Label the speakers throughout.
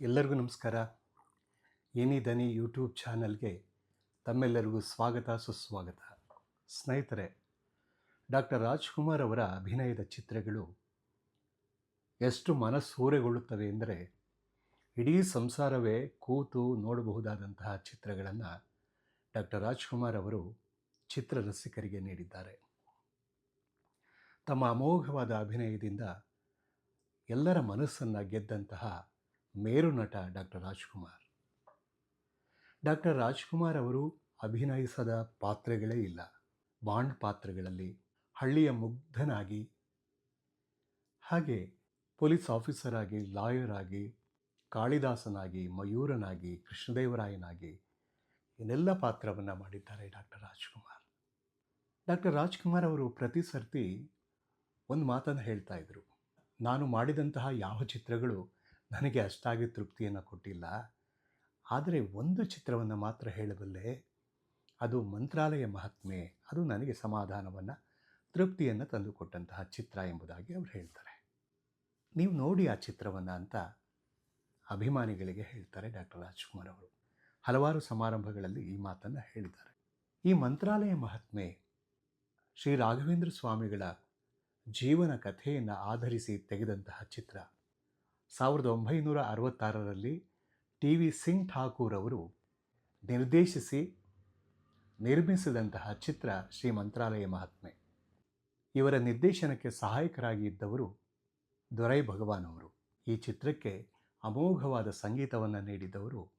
Speaker 1: ಎಲ್ಲರಿಗೂ ನಮಸ್ಕಾರ. ಏನಿ ದನಿ ಯೂಟ್ಯೂಬ್ ಚಾನಲ್ಗೆ ತಮ್ಮೆಲ್ಲರಿಗೂ ಸ್ವಾಗತ, ಸುಸ್ವಾಗತ. ಸ್ನೇಹಿತರೆ, ಡಾಕ್ಟರ್ ರಾಜ್ಕುಮಾರ್ ಅವರ ಅಭಿನಯದ ಚಿತ್ರಗಳು ಎಷ್ಟು ಮನಸ್ಸೂರೆಗೊಳ್ಳುತ್ತವೆ ಎಂದರೆ ಇಡೀ ಸಂಸಾರವೇ ಕೂತು ನೋಡಬಹುದಾದಂತಹ ಚಿತ್ರಗಳನ್ನು ಡಾಕ್ಟರ್ ರಾಜ್ಕುಮಾರ್ ಅವರು ಚಿತ್ರರಸಿಕರಿಗೆ ನೀಡಿದ್ದಾರೆ. ತಮ್ಮ ಅಮೋಘವಾದ ಅಭಿನಯದಿಂದ ಎಲ್ಲರ ಮನಸ್ಸನ್ನು ಗೆದ್ದಂತಹ ಮೇರು ನಟ ಡಾಕ್ಟರ್ ರಾಜ್ಕುಮಾರ್. ಡಾಕ್ಟರ್ ರಾಜ್ಕುಮಾರ್ ಅವರು ಅಭಿನಯಿಸದ ಪಾತ್ರಗಳೇ ಇಲ್ಲ. ಬಾಂಡ್ ಪಾತ್ರಗಳಲ್ಲಿ ಹಳ್ಳಿಯ ಮುಗ್ಧನಾಗಿ, ಹಾಗೆ ಪೊಲೀಸ್ ಆಫೀಸರ್ ಆಗಿ ಲಾಯರ್ ಆಗಿ, ಕಾಳಿದಾಸನಾಗಿ, ಮಯೂರನಾಗಿ, ಕೃಷ್ಣದೇವರಾಯನಾಗಿ ಇನ್ನೆಲ್ಲ ಪಾತ್ರವನ್ನು ಮಾಡಿದ್ದಾರೆ ಡಾಕ್ಟರ್ ರಾಜ್ಕುಮಾರ್. ಡಾಕ್ಟರ್ ರಾಜ್ಕುಮಾರ್ ಅವರು ಪ್ರತಿ ಸರ್ತಿ ಒಂದು ಮಾತನ್ನು ಹೇಳ್ತಾ ಇದ್ರು. ನಾನು ಮಾಡಿದಂತಹ ಯಾವ ಚಿತ್ರಗಳು ನನಗೆ ಅಷ್ಟಾಗಿ ತೃಪ್ತಿಯನ್ನು ಕೊಟ್ಟಿಲ್ಲ. ಆದರೆ ಒಂದು ಚಿತ್ರವನ್ನು ಮಾತ್ರ ಹೇಳಬಲ್ಲೆ, ಅದು ಮಂತ್ರಾಲಯ ಮಹಾತ್ಮೆ, ಅದು ನನಗೆ ಸಮಾಧಾನವನ್ನು, ತೃಪ್ತಿಯನ್ನು ತಂದುಕೊಟ್ಟಂತಹ ಚಿತ್ರ ಎಂಬುದಾಗಿ ಅವರು ಹೇಳ್ತಾರೆ. ನೀವು ನೋಡಿ ಆ ಚಿತ್ರವನ್ನು ಅಂತ ಅಭಿಮಾನಿಗಳಿಗೆ ಹೇಳ್ತಾರೆ ಡಾಕ್ಟರ್ ರಾಜ್ಕುಮಾರ್ ಅವರು. ಹಲವಾರು ಸಮಾರಂಭಗಳಲ್ಲಿ ಈ ಮಾತನ್ನು ಹೇಳಿದ್ದಾರೆ. ಈ ಮಂತ್ರಾಲಯ ಮಹಾತ್ಮೆ ಶ್ರೀ ರಾಘವೇಂದ್ರ ಸ್ವಾಮಿಗಳ ಜೀವನ ಕಥೆಯನ್ನು ಆಧರಿಸಿ ತೆಗೆದಂತಹ ಚಿತ್ರ. ಸಾವಿರದ ಒಂಬೈನೂರ ಅರವತ್ತಾರರಲ್ಲಿ ಟಿ ವಿ ಸಿಂಗ್ ಠಾಕೂರ್ ಅವರು ನಿರ್ದೇಶಿಸಿ, ನಿರ್ಮಿಸಿದಂತಹ ಚಿತ್ರ ಶ್ರೀ ಮಂತ್ರಾಲಯ ಮಹಾತ್ಮೆ. ಇವರ ನಿರ್ದೇಶನಕ್ಕೆ ಸಹಾಯಕರಾಗಿ ಇದ್ದವರು ದೊರೈ ಭಗವಾನ್ ಅವರು. ಈ ಚಿತ್ರಕ್ಕೆ ಅಮೋಘವಾದ ಸಂಗೀತವನ್ನು ನೀಡಿದವರು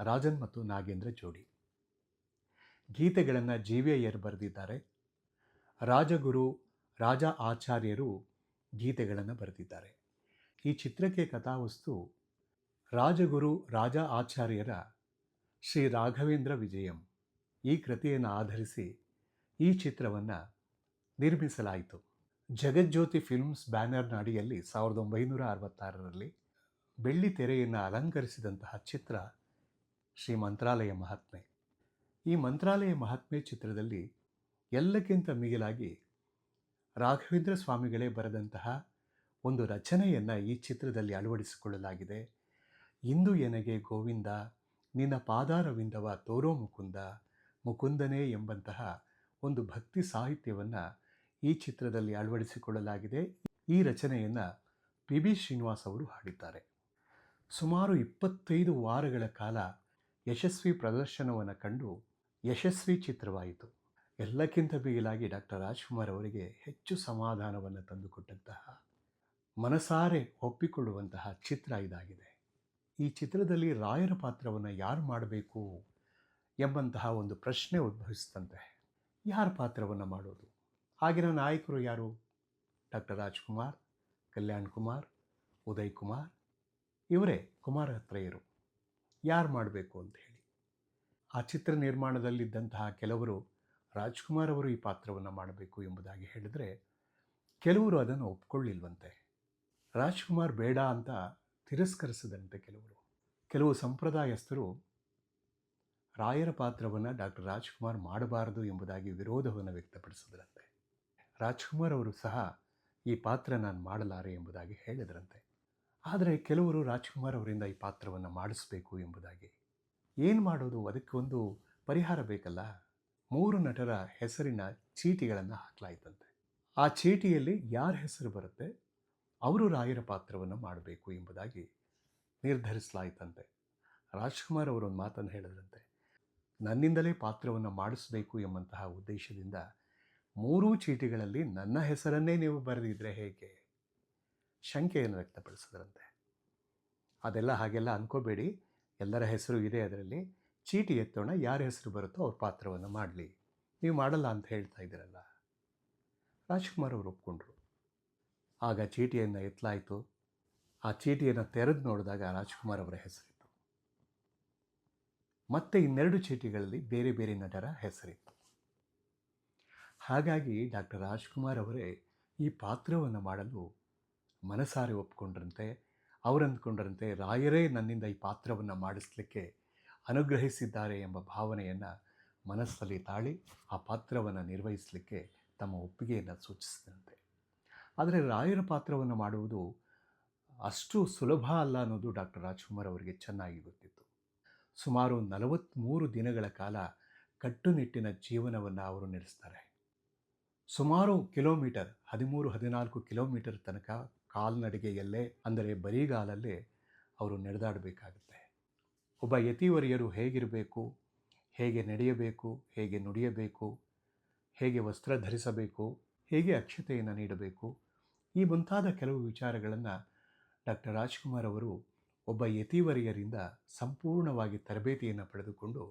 Speaker 1: ರಾಜನ್ ಮತ್ತು ನಾಗೇಂದ್ರ ಜೋಡಿ. ಗೀತೆಗಳನ್ನು ಜಿ ವಿ ಅಯ್ಯರ್ ಬರೆದಿದ್ದಾರೆ. ರಾಜಗುರು, ರಾಜ ಆಚಾರ್ಯರು ಗೀತೆಗಳನ್ನು ಬರೆದಿದ್ದಾರೆ. ಈ ಚಿತ್ರಕ್ಕೆ ಕಥಾವಸ್ತು ರಾಜಗುರು ರಾಜ ಆಚಾರ್ಯರ ಶ್ರೀ ರಾಘವೇಂದ್ರ ವಿಜಯಂ ಈ ಕೃತಿಯನ್ನು ಆಧರಿಸಿ ಈ ಚಿತ್ರವನ್ನು ನಿರ್ಮಿಸಲಾಯಿತು. ಜಗಜ್ಯೋತಿ ಫಿಲ್ಮ್ಸ್ ಬ್ಯಾನರ್ನ ಅಡಿಯಲ್ಲಿ ಸಾವಿರದ ಒಂಬೈನೂರ ಅರವತ್ತಾರರಲ್ಲಿ ಬೆಳ್ಳಿ ತೆರೆಯನ್ನು ಅಲಂಕರಿಸಿದಂತಹ ಚಿತ್ರ ಶ್ರೀ ಮಂತ್ರಾಲಯ ಮಹಾತ್ಮೆ. ಈ ಮಂತ್ರಾಲಯ ಮಹಾತ್ಮೆ ಚಿತ್ರದಲ್ಲಿ ಎಲ್ಲಕ್ಕಿಂತ ಮಿಗಿಲಾಗಿ ರಾಘವೇಂದ್ರ ಸ್ವಾಮಿಗಳೇ ಬರೆದಂತಹ ಒಂದು ರಚನೆಯನ್ನು ಈ ಚಿತ್ರದಲ್ಲಿ ಅಳವಡಿಸಿಕೊಳ್ಳಲಾಗಿದೆ. ಇಂದು ಎನಗೆ ಗೋವಿಂದ, ನಿನ್ನ ಪಾದಾರವಿಂದವ ತೋರೋ ಮುಕುಂದ, ಮುಕುಂದನೇ ಎಂಬಂತಹ ಒಂದು ಭಕ್ತಿ ಸಾಹಿತ್ಯವನ್ನು ಈ ಚಿತ್ರದಲ್ಲಿ ಅಳವಡಿಸಿಕೊಳ್ಳಲಾಗಿದೆ. ಈ ರಚನೆಯನ್ನು ಪಿ ಬಿ ಶ್ರೀನಿವಾಸ್ ಅವರು ಹಾಡಿದ್ದಾರೆ. ಸುಮಾರು ಇಪ್ಪತ್ತೈದು ವಾರಗಳ ಕಾಲ ಯಶಸ್ವಿ ಪ್ರದರ್ಶನವನ್ನು ಕಂಡು ಯಶಸ್ವಿ ಚಿತ್ರವಾಯಿತು. ಎಲ್ಲಕ್ಕಿಂತ ಬಿಗಿಲಾಗಿ ಡಾಕ್ಟರ್ ರಾಜ್ಕುಮಾರ್ ಅವರಿಗೆ ಹೆಚ್ಚು ಸಮಾಧಾನವನ್ನು ತಂದುಕೊಟ್ಟಂತಹ ಮನಸಾರೆ ಒಪ್ಪಿಕೊಳ್ಳುವಂತಹ ಚಿತ್ರ ಇದಾಗಿದೆ. ಈ ಚಿತ್ರದಲ್ಲಿ ರಾಯರ ಪಾತ್ರವನ್ನು ಯಾರು ಮಾಡಬೇಕು ಎಂಬಂತಹ ಒಂದು ಪ್ರಶ್ನೆ ಉದ್ಭವಿಸ್ತಂತೆ ಯಾರ ಪಾತ್ರವನ್ನು ಮಾಡೋದು? ಆಗಿನ ನಾಯಕರು ಯಾರು? ಡಾಕ್ಟರ್ ರಾಜ್ಕುಮಾರ್, ಕಲ್ಯಾಣ್ ಕುಮಾರ್, ಉದಯ್ ಕುಮಾರ್, ಇವರೇ ಕುಮಾರತ್ರಯರು. ಯಾರು ಮಾಡಬೇಕು ಅಂತ ಹೇಳಿ. ಆ ಚಿತ್ರ ನಿರ್ಮಾಣದಲ್ಲಿದ್ದಂತಹ ಕೆಲವರು ರಾಜ್ಕುಮಾರ್ ಅವರು ಈ ಪಾತ್ರವನ್ನು ಮಾಡಬೇಕು ಎಂಬುದಾಗಿ ಹೇಳಿದರೆ ಕೆಲವರು ಅದನ್ನು ಒಪ್ಕೊಳ್ಳಿಲ್ವಂತೆ. ರಾಜ್ಕುಮಾರ್ ಬೇಡ ಅಂತ ತಿರಸ್ಕರಿಸಿದಂತೆ ಕೆಲವರು. ಕೆಲವು ಸಂಪ್ರದಾಯಸ್ಥರು ರಾಯರ ಪಾತ್ರವನ್ನು ಡಾಕ್ಟರ್ ರಾಜ್ಕುಮಾರ್ ಮಾಡಬಾರದು ಎಂಬುದಾಗಿ ವಿರೋಧವನ್ನು ವ್ಯಕ್ತಪಡಿಸಿದ್ರಂತೆ. ರಾಜ್ಕುಮಾರ್ ಅವರು ಸಹ ಈ ಪಾತ್ರ ನಾನು ಮಾಡಲಾರೆ ಎಂಬುದಾಗಿ ಹೇಳಿದ್ರಂತೆ. ಆದರೆ ಕೆಲವರು ರಾಜ್ಕುಮಾರ್ ಅವರಿಂದ ಈ ಪಾತ್ರವನ್ನು ಮಾಡಿಸಬೇಕು ಎಂಬುದಾಗಿ. ಏನು ಮಾಡೋದು? ಅದಕ್ಕೆ ಒಂದು ಪರಿಹಾರ ಬೇಕಲ್ಲ? ಮೂರು ನಟರ ಹೆಸರಿನ ಚೀಟಿಗಳನ್ನು ಹಾಕಲಾಯ್ತಂತೆ. ಆ ಚೀಟಿಯಲ್ಲಿ ಯಾರ ಹೆಸರು ಬರುತ್ತೆ? ಅವರು ರಾಯರ ಪಾತ್ರವನ್ನು ಮಾಡಬೇಕು ಎಂಬುದಾಗಿ ನಿರ್ಧರಿಸಲಾಯಿತಂತೆ. ರಾಜ್ಕುಮಾರ್ ಅವರು ಒಂದು ಮಾತನ್ನು ಹೇಳಿದ್ರಂತೆ ನನ್ನಿಂದಲೇ ಪಾತ್ರವನ್ನು ಮಾಡಿಸಬೇಕು ಎಂಬಂತಹ ಉದ್ದೇಶದಿಂದ ಮೂರೂ ಚೀಟಿಗಳಲ್ಲಿ ನನ್ನ ಹೆಸರನ್ನೇ ನೀವು ಬರೆದಿದ್ರೆ ಹೇಗೆ? ಶಂಕೆಯನ್ನು ವ್ಯಕ್ತಪಡಿಸಿದ್ರಂತೆ. ಅದೆಲ್ಲ ಹಾಗೆಲ್ಲ ಅನ್ಕೋಬೇಡಿ. ಎಲ್ಲರ ಹೆಸರು ಇದೆ ಅದರಲ್ಲಿ. ಚೀಟಿ ಎತ್ತೋಣ, ಯಾರ ಹೆಸರು ಬರುತ್ತೋ ಅವ್ರ ಪಾತ್ರವನ್ನು ಮಾಡಲಿ. ನೀವು ಮಾಡಲ್ಲ ಅಂತ ಹೇಳ್ತಾ ಇದ್ದೀರಲ್ಲ. ರಾಜ್ಕುಮಾರ್ ಅವರು ಒಪ್ಕೊಂಡ್ರು. ಆಗ ಚೀಟಿಯನ್ನು ಎತ್ತಲಾಯಿತು ಆ ಚೀಟಿಯನ್ನು ತೆರೆದು ನೋಡಿದಾಗ ರಾಜ್ಕುಮಾರ್ ಅವರ ಹೆಸರಿತ್ತು. ಮತ್ತೆ ಇನ್ನೆರಡು ಚೀಟಿಗಳಲ್ಲಿ ಬೇರೆ ಬೇರೆ ನಟರ ಹೆಸರಿತ್ತು. ಹಾಗಾಗಿ ಡಾಕ್ಟರ್ ರಾಜ್ಕುಮಾರ್ ಅವರೇ ಈ ಪಾತ್ರವನ್ನು ಮಾಡಲು ಮನಸಾರೆ ಒಪ್ಕೊಂಡ್ರಂತೆ, ಅವರಂದ್ಕೊಂಡ್ರಂತೆ ರಾಯರೇ ನನ್ನಿಂದ ಈ ಪಾತ್ರವನ್ನು ಮಾಡಿಸ್ಲಿಕ್ಕೆ ಅನುಗ್ರಹಿಸಿದ್ದಾರೆ ಎಂಬ ಭಾವನೆಯನ್ನು ಮನಸ್ಸಲ್ಲಿ ತಾಳಿ ಆ ಪಾತ್ರವನ್ನು ನಿರ್ವಹಿಸಲಿಕ್ಕೆ ತಮ್ಮ ಒಪ್ಪಿಗೆಯನ್ನು ಸೂಚಿಸಿದಂತೆ. ಆದರೆ ರಾಯರ ಪಾತ್ರವನ್ನು ಮಾಡುವುದು ಅಷ್ಟು ಸುಲಭ ಅಲ್ಲ ಅನ್ನೋದು ಡಾಕ್ಟರ್ ರಾಜ್ಕುಮಾರ್ ಅವರಿಗೆ ಚೆನ್ನಾಗಿ ಗೊತ್ತಿತ್ತು. ಸುಮಾರು ನಲವತ್ತ್ಮೂರು ದಿನಗಳ ಕಾಲ ಕಟ್ಟುನಿಟ್ಟಿನ ಜೀವನವನ್ನು ಅವರು ನಡೆಸ್ತಾರೆ ಸುಮಾರು ಕಿಲೋಮೀಟರ್, ಹದಿಮೂರು, ಹದಿನಾಲ್ಕು ಕಿಲೋಮೀಟರ್ ತನಕ ಕಾಲ್ನಡಿಗೆಯಲ್ಲೇ, ಅಂದರೆ ಬರಿಗಾಲಲ್ಲೇ ಅವರು ನಡೆದಾಡಬೇಕಾಗುತ್ತೆ. ಒಬ್ಬ ಯತಿವರಿಯರು ಹೇಗಿರಬೇಕು, ಹೇಗೆ ನಡೆಯಬೇಕು, ಹೇಗೆ ನುಡಿಯಬೇಕು, ಹೇಗೆ ವಸ್ತ್ರ ಧರಿಸಬೇಕು ಹೇಗೆ ಅಕ್ಷತೆಯನ್ನು ನೀಡಬೇಕು? ಈ ಮುಂತಾದ ಕೆಲವು ವಿಚಾರಗಳನ್ನು ಡಾಕ್ಟರ್ ರಾಜ್ಕುಮಾರ್ ಅವರು ಒಬ್ಬ ಯತಿವರಿಯರಿಂದ ಸಂಪೂರ್ಣವಾಗಿ ತರಬೇತಿಯನ್ನು ಪಡೆದುಕೊಂಡು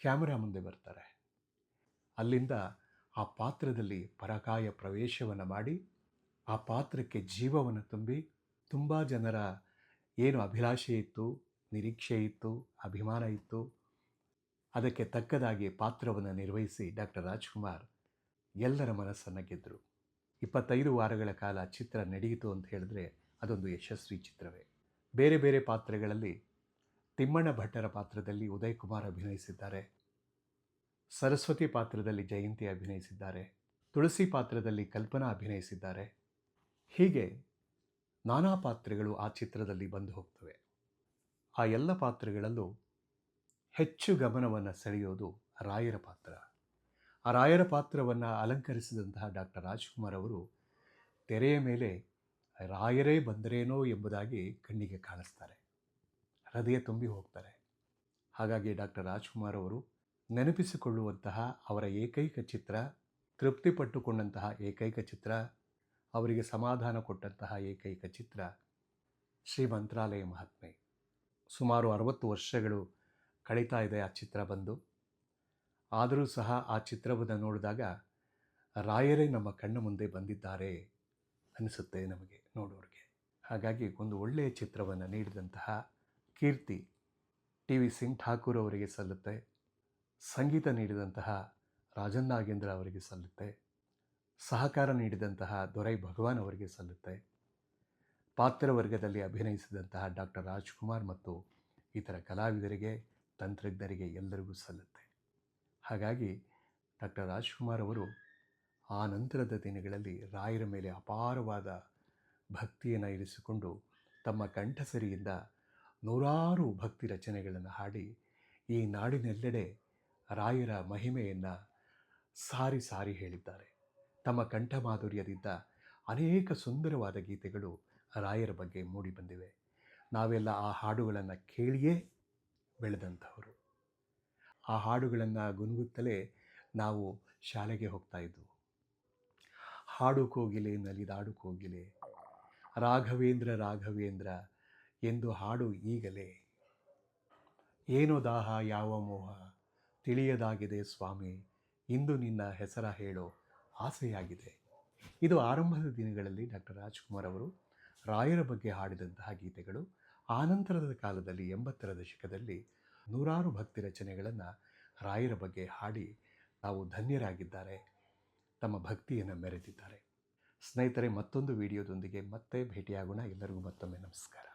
Speaker 1: ಕ್ಯಾಮರಾ ಮುಂದೆ ಬರ್ತಾರೆ. ಅಲ್ಲಿಂದ ಆ ಪಾತ್ರದಲ್ಲಿ ಪರಕಾಯ ಪ್ರವೇಶವನ್ನು ಮಾಡಿ, ಆ ಪಾತ್ರಕ್ಕೆ ಜೀವವನ್ನು ತುಂಬಿ, ತುಂಬ ಜನರ ಏನು ಅಭಿಲಾಷೆ ಇತ್ತು, ನಿರೀಕ್ಷೆ ಇತ್ತು, ಅಭಿಮಾನ ಇತ್ತು, ಅದಕ್ಕೆ ತಕ್ಕದಾಗಿ ಪಾತ್ರವನ್ನು ನಿರ್ವಹಿಸಿ ಡಾಕ್ಟರ್ ರಾಜ್ಕುಮಾರ್ ಎಲ್ಲರ ಮನಸ್ಸನ್ನು ಗೆದ್ದರು ಇಪ್ಪತ್ತೈದು ವಾರಗಳ ಕಾಲ ಚಿತ್ರ ನಡೆಯಿತು ಅಂತ ಹೇಳಿದ್ರೆ ಅದೊಂದು ಯಶಸ್ವಿ ಚಿತ್ರವೇ. ಬೇರೆ ಬೇರೆ ಪಾತ್ರಗಳಲ್ಲಿ ತಿಮ್ಮಣ್ಣ ಭಟ್ಟರ ಪಾತ್ರದಲ್ಲಿ ಉದಯ್ ಕುಮಾರ್ ಅಭಿನಯಿಸಿದ್ದಾರೆ. ಸರಸ್ವತಿ ಪಾತ್ರದಲ್ಲಿ ಜಯಂತಿ ಅಭಿನಯಿಸಿದ್ದಾರೆ. ತುಳಸಿ ಪಾತ್ರದಲ್ಲಿ ಕಲ್ಪನಾ ಅಭಿನಯಿಸಿದ್ದಾರೆ. ಹೀಗೆ ನಾನಾ ಪಾತ್ರಗಳು ಆ ಚಿತ್ರದಲ್ಲಿ ಬಂದು ಹೋಗ್ತವೆ. ಆ ಎಲ್ಲ ಪಾತ್ರಗಳಲ್ಲೂ ಹೆಚ್ಚು ಗಮನವನ್ನು ಸೆಳೆಯೋದು ರಾಯರ ಪಾತ್ರ. ಆ ರಾಯರ ಪಾತ್ರವನ್ನು ಅಲಂಕರಿಸಿದಂತಹ ಡಾಕ್ಟರ್ ರಾಜ್ಕುಮಾರ್ ಅವರು, ತೆರೆಯ ಮೇಲೆ ರಾಯರೇ ಬಂದರೇನೋ ಎಂಬುದಾಗಿ ಕಣ್ಣಿಗೆ ಕಾಣಿಸ್ತಾರೆ. ಹೃದಯ ತುಂಬಿ ಹೋಗ್ತಾರೆ. ಹಾಗಾಗಿ ಡಾಕ್ಟರ್ ರಾಜ್ಕುಮಾರ್ ಅವರು ನೆನಪಿಸಿಕೊಳ್ಳುವಂತಹ ಅವರ ಏಕೈಕ ಚಿತ್ರ, ತೃಪ್ತಿಪಟ್ಟುಕೊಂಡಂತಹ ಏಕೈಕ ಚಿತ್ರ, ಅವರಿಗೆ ಸಮಾಧಾನ ಕೊಟ್ಟಂತಹ ಏಕೈಕ ಚಿತ್ರ ಶ್ರೀ ಮಂತ್ರಾಲಯ ಮಹಾತ್ಮೆ. ಸುಮಾರು ಅರವತ್ತು ವರ್ಷಗಳು ಕಳೀತಾ ಇದೆ ಆ ಚಿತ್ರ ಬಂದು. ಆದರೂ ಸಹ ಆ ಚಿತ್ರವನ್ನು ನೋಡಿದಾಗ ರಾಯರೇ ನಮ್ಮ ಕಣ್ಣ ಮುಂದೆ ಬಂದಿದ್ದಾರೆ ಅನಿಸುತ್ತೆ ನಮಗೆ ನೋಡೋರಿಗೆ. ಹಾಗಾಗಿ ಒಂದು ಒಳ್ಳೆಯ ಚಿತ್ರವನ್ನು ನೀಡಿದಂತಹ ಕೀರ್ತಿ ಟಿ ವಿ ಸಿಂಗ್ ಠಾಕೂರ್ ಅವರಿಗೆ ಸಲ್ಲುತ್ತೆ, ಸಂಗೀತ ನೀಡಿದಂತಹ ರಾಜನ್ ನಾಗೇಂದ್ರ ಅವರಿಗೆ ಸಲ್ಲುತ್ತೆ, ಸಹಕಾರ ನೀಡಿದಂತಹ ದೊರೈ ಭಗವಾನ್ ಅವರಿಗೆ ಸಲ್ಲುತ್ತೆ ಪಾತ್ರವರ್ಗದಲ್ಲಿ ಅಭಿನಯಿಸಿದಂತಹ ಡಾಕ್ಟರ್ ರಾಜ್ಕುಮಾರ್ ಮತ್ತು ಇತರ ಕಲಾವಿದರಿಗೆ, ತಂತ್ರಜ್ಞರಿಗೆ ಎಲ್ಲರಿಗೂ ಸಲ್ಲುತ್ತೆ. ಹಾಗಾಗಿ ಡಾಕ್ಟರ್ ರಾಜ್ಕುಮಾರ್ ಅವರು ಆ ನಂತರದ ದಿನಗಳಲ್ಲಿ ರಾಯರ ಮೇಲೆ ಅಪಾರವಾದ ಭಕ್ತಿಯನ್ನು ಇರಿಸಿಕೊಂಡು ತಮ್ಮ ಕಂಠಸರಿಯಿಂದ ನೂರಾರು ಭಕ್ತಿ ರಚನೆಗಳನ್ನು ಹಾಡಿ ಈ ನಾಡಿನೆಲ್ಲೆಡೆ ರಾಯರ ಮಹಿಮೆಯನ್ನು ಸಾರಿ ಸಾರಿ ಹೇಳಿದ್ದಾರೆ. ತಮ್ಮ ಕಂಠ ಮಾಧುರ್ಯದಿಂದ ಅನೇಕ ಸುಂದರವಾದ ಗೀತೆಗಳು ರಾಯರ ಬಗ್ಗೆ ಮೂಡಿಬಂದಿವೆ ನಾವೆಲ್ಲ ಆ ಹಾಡುಗಳನ್ನು ಕೇಳಿಯೇ ಬೆಳೆದಂಥವರು. ಆ ಹಾಡುಗಳನ್ನು ಗುನುಗುತ್ತಲೇ ನಾವು ಶಾಲೆಗೆ ಹೋಗ್ತಾ ಇದ್ವು. ಹಾಡು ಕೋಗಿಲೆ ನಲಿದಾಡು ಕೋಗಿಲೆ ರಾಘವೇಂದ್ರ ರಾಘವೇಂದ್ರ, ಎಂದು ಹಾಡು ಈಗಲೇ. ಏನೋ ದಾಹ, ಯಾವ ಮೋಹ? ತಿಳಿಯದಾಗಿದೆ ಸ್ವಾಮಿ, ಇಂದು ನಿನ್ನ ಹೆಸರ ಹೇಳೋ ಆಸೆಯಾಗಿದೆ. ಇದು ಆರಂಭದ ದಿನಗಳಲ್ಲಿ ಡಾಕ್ಟರ್ ರಾಜ್ಕುಮಾರ್ ಅವರು ರಾಯರ ಬಗ್ಗೆ ಹಾಡಿದಂತಹ ಗೀತೆಗಳು, ಆನಂತರದ ಕಾಲದಲ್ಲಿ ಎಂಬತ್ತರ ದಶಕದಲ್ಲಿ ನೂರಾರು ಭಕ್ತಿ ರಚನೆಗಳನ್ನು ರಾಯರ ಬಗ್ಗೆ ಹಾಡಿ ತಾವು ಧನ್ಯರಾಗಿದ್ದಾರೆ. ತಮ್ಮ ಭಕ್ತಿಯನ್ನು ಮೆರೆದಿದ್ದಾರೆ. ಸ್ನೇಹಿತರೆ, ಮತ್ತೊಂದು ವಿಡಿಯೋದೊಂದಿಗೆ ಮತ್ತೆ ಭೇಟಿಯಾಗೋಣ. ಎಲ್ಲರಿಗೂ ಮತ್ತೊಮ್ಮೆ ನಮಸ್ಕಾರ.